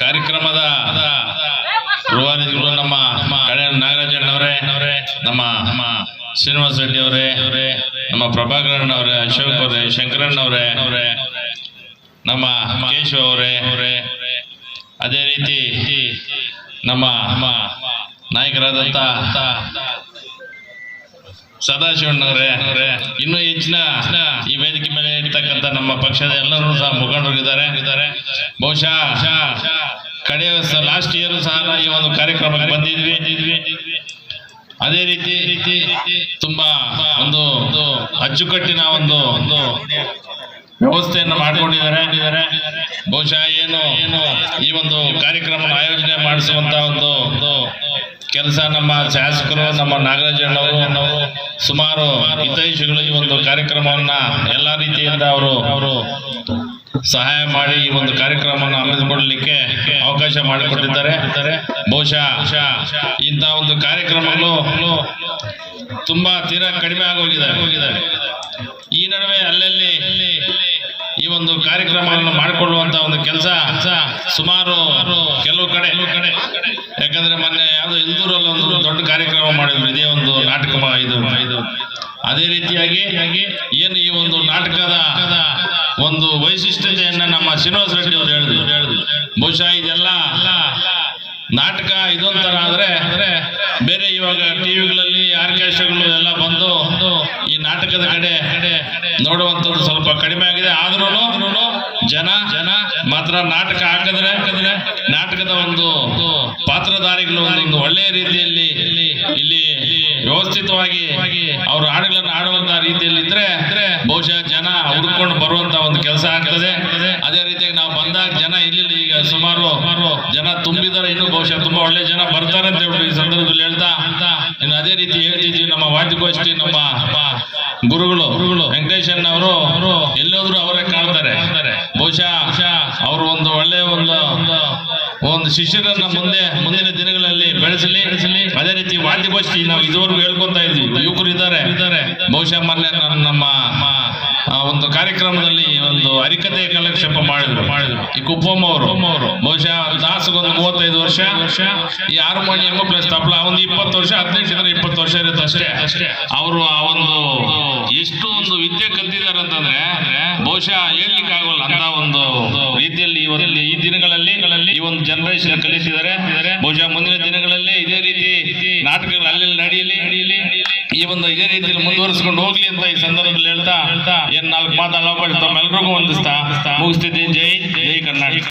ಕಾರ್ಯಕ್ರಮದ ರೂವಾರಿಗಳು ನಮ್ಮ ನಾಗರಾಜಣ್ಣವರೇ, ನಮ್ಮ ನಮ್ಮ ಶ್ರೀನಿವಾಸ ರೆಡ್ಡಿ ಅವರೇ ಅವರೇ ನಮ್ಮ ಪ್ರಭಾಕರಣ್ಣ ಅವರೇ ಅಶೋಕ್ ಅವರೇ ಶಂಕರಣ್ಣ ಅವರೇ ಅವರೇ ನಮ್ಮ ಮಹೇಶ್ ಅವರೇ ಅವರೇ ಅದೇ ರೀತಿ ನಮ್ಮ ನಮ್ಮ ನಾಯಕರಾದಂಥ ಸದಾಶಿವಣ್ಣವರೇ, ಇನ್ನೂ ಹೆಚ್ಚಿನ ಈ ವೇದಿಕೆ ಮೇಲೆ ಇರ್ತಕ್ಕಂಥ ನಮ್ಮ ಪಕ್ಷದ ಎಲ್ಲರೂ ಸಹ ಮುಖಂಡರು ಇದ್ದಾರೆ ಇದ್ದಾರೆ ಬಹುಶಃ ಕಡೆಯ ಲಾಸ್ಟ್ ಇಯರ್ ಸಹ ಈ ಒಂದು ಕಾರ್ಯಕ್ರಮಕ್ಕೆ ಬಂದಿದ್ವಿ. ಅದೇ ರೀತಿ ರೀತಿ ತುಂಬಾ ಒಂದು ಒಂದು ಅಚ್ಚುಕಟ್ಟಿನ ಒಂದು ಒಂದು ವ್ಯವಸ್ಥೆಯನ್ನು ಮಾಡಿಕೊಂಡಿದ್ದಾರೆ. ಬಹುಶಃ ಏನು ಏನು ಈ ಒಂದು ಕಾರ್ಯಕ್ರಮ ಆಯೋಜನೆ ಮಾಡಿಸುವಂತ ಒಂದು ಒಂದು ಕೆಲಸ ನಮ್ಮ ಶಾಸಕರು, ನಮ್ಮ ನಾಗರಾಜಣ್ಣವರು ಸುಮಾರು ಹಿತೈಷಿಗಳು ಈ ಒಂದು ಕಾರ್ಯಕ್ರಮವನ್ನ ಎಲ್ಲ ರೀತಿಯಿಂದ ಅವರು ಅವರು ಸಹಾಯ ಮಾಡಿ ಈ ಒಂದು ಕಾರ್ಯಕ್ರಮವನ್ನು ಹಮ್ಮಿಕೊಳ್ಳಲಿಕ್ಕೆ ಅವಕಾಶ ಮಾಡಿಕೊಟ್ಟಿದ್ದಾರೆ. ಬಹುಶಃ ಇಂಥ ಒಂದು ಕಾರ್ಯಕ್ರಮಗಳು ತುಂಬಾ ತೀರಾ ಕಡಿಮೆ ಆಗೋಗಿದೆ. ಈ ನಡುವೆ ಅಲ್ಲಲ್ಲಿ ಈ ಒಂದು ಕಾರ್ಯಕ್ರಮವನ್ನು ಮಾಡಿಕೊಳ್ಳುವಂತ ಒಂದು ಕೆಲಸ ಸುಮಾರು ಕೆಲವು ಕಡೆ. ಕಡೆ ಯಾಕಂದ್ರೆ ಮೊನ್ನೆ ಯಾವ್ದು ಇಂದೂರಲ್ಲಿ ಒಂದು ದೊಡ್ಡ ಕಾರ್ಯಕ್ರಮ ಮಾಡಿದ್ರು. ಇದೇ ಒಂದು ನಾಟಕ ಇದು ಇದು. ಅದೇ ರೀತಿಯಾಗಿ ಏನು ಈ ಒಂದು ನಾಟಕದ ಒಂದು ವೈಶಿಷ್ಟ್ಯತೆಯನ್ನ ನಮ್ಮ ಶ್ರೀನಿವಾಸ ರೆಡ್ಡಿ ಅವರು ಹೇಳಿದ್ರು. ಬಹುಶಃ ಇದೆಲ್ಲ ನಾಟಕ ಇದೊಂಥರ ಆದ್ರೆ ಬೇರೆ ಇವಾಗ ಟಿವಿಗಳಲ್ಲಿ, ಆರ್ಕೆಸ್ಟ್ರಾಗಳು ಎಲ್ಲ ಬಂದು ಈ ನಾಟಕದ ಕಡೆ ನೋಡುವಂಥದ್ದು ಸ್ವಲ್ಪ ಕಡಿಮೆ ಆಗಿದೆ. ಆದ್ರೂ ಜನ ಜನ ಮಾತ್ರ ನಾಟಕ ಹಾಕಿದ್ರೆ ಹಾಕಿದ್ರೆ ನಾಟಕದ ಒಂದು ಪಾತ್ರಧಾರಿಗಳು ಒಂದು ಒಳ್ಳೆಯ ರೀತಿಯಲ್ಲಿ ಇಲ್ಲಿ ವ್ಯವಸ್ಥಿತವಾಗಿ ಅವರು ಹಾಡುಗಳನ್ನು ಆಡುವಂತ ರೀತಿಯಲ್ಲಿ ಇದ್ರೆ ಬಹುಶಃ ಜನ ಹುಡ್ಕೊಂಡು ಬರುವಂತ ಒಂದು ಕೆಲಸ ಆಗ್ತದೆ. ಅದೇ ರೀತಿಯಾಗಿ ನಾವು ಬಂದಾಗ ಜನ ಇಲ್ಲಿ ಈಗ ಸುಮಾರು ಜನ ತುಂಬಿದ್ದಾರೆ. ಇನ್ನು ಬಹುಶಃ ತುಂಬಾ ಒಳ್ಳೆ ಜನ ಬರ್ತಾರೆ ಅಂತ ಹೇಳ್ಬಿಟ್ಟು ಈ ಸಂದರ್ಭದಲ್ಲಿ ಹೇಳ್ತಾ ಇನ್ನು ಅದೇ ರೀತಿ ಹೇಳ್ತಿದ್ವಿ ನಮ್ಮ ವಾದ್ಯಗೋಷ್ಠಿ ನಮ್ಮ ಗುರುಗಳು ಗುರುಗಳು ವೆಂಕಟೇಶನ್ ಅವರು ಎಲ್ಲೋದ್ರು ಅವರೇ ಕಾಣ್ತಾರೆ. ಬಹುಶಃ ಅವರು ಒಂದು ಒಳ್ಳೆ ಒಂದು ಒಂದು ಶಿಷ್ಯರನ್ನ ಮುಂದೆ ಮುಂದಿನ ದಿನಗಳಲ್ಲಿ ಬೆಳೆಸಲಿ. ಅದೇ ರೀತಿ ವಾದ್ಯಗೋಷ್ಠಿ ನಾವು ಇದುವರೆಗೂ ಹೇಳ್ಕೊತಾ ಇದ್ವಿ. ಯುವಕರು ಇದ್ದಾರೆ. ಬಹುಶಃ ಮೊನ್ನೆ ನಮ್ಮ ಆ ಒಂದು ಕಾರ್ಯಕ್ರಮದಲ್ಲಿ ಒಂದು ಹರಿಕತೆ ಕಾಲಕ್ಷೇಪ ಮಾಡಿದ್ರು. ಮಾಡಿದ್ರು ಈ ಕುಪ್ಪಮ್ಮ ಅವರು. ಬಹುಶಃ ದಾಸಗೊಂದು ಮೂವತ್ತೈದು ವರ್ಷ. ವರ್ಷ ಈ ಹಾರ್ಮೋನಿಯಂ ಪ್ಲಸ್ ತಬಲ ಒಂದು ಇಪ್ಪತ್ತು ವರ್ಷ, ಹದಿನೈದು ಜನ ಇಪ್ಪತ್ತು ವರ್ಷ ಇರುತ್ತೆ ಅಷ್ಟೇ. ಅಷ್ಟೇ ಅವರು ಆ ಒಂದು ಎಷ್ಟು ಒಂದು ವಿದ್ಯೆ ಕಲ್ತಿದ್ದಾರೆ ಅಂತಂದ್ರೆ, ಬಹುಶಃ ಹೇಳಲಿಕ್ಕೆ ಆಗೋಲ್ಲ ಅಂತ ಒಂದು ರೀತಿಯಲ್ಲಿ ಇವರಲ್ಲಿ ಈ ದಿನಗಳಲ್ಲಿ ಈ ಒಂದು ಜನರೇಷನ್ ಕಲಿಸಿದ್ದಾರೆ ಬಹುಶಃ ಮುಂದಿನ ದಿನಗಳಲ್ಲಿ ಇದೇ ರೀತಿ ನಾಟಕಗಳು ಅಲ್ಲಿ ನಡೆಯಲಿ ನಡೆಯಲಿ. ಈ ಒಂದು ಇದೇ ರೀತಿಯಲ್ಲಿ ಮುಂದುವರಿಸಿಕೊಂಡು ಹೋಗ್ಲಿ ಅಂತ ಈ ಸಂದರ್ಭದಲ್ಲಿ ಹೇಳ್ತಾ, ಏನ್ ನಾಲ್ಕು ಮಾತಾಡೋ ತಮ್ಮೆಲ್ಲರಿಗೂ ಒಂದಿಸ್ತಾ ಮುಗಿಸ್ತಿದ್ದೀನಿ. ಜೈ ಜೈ ಕರ್ನಾಟಕ.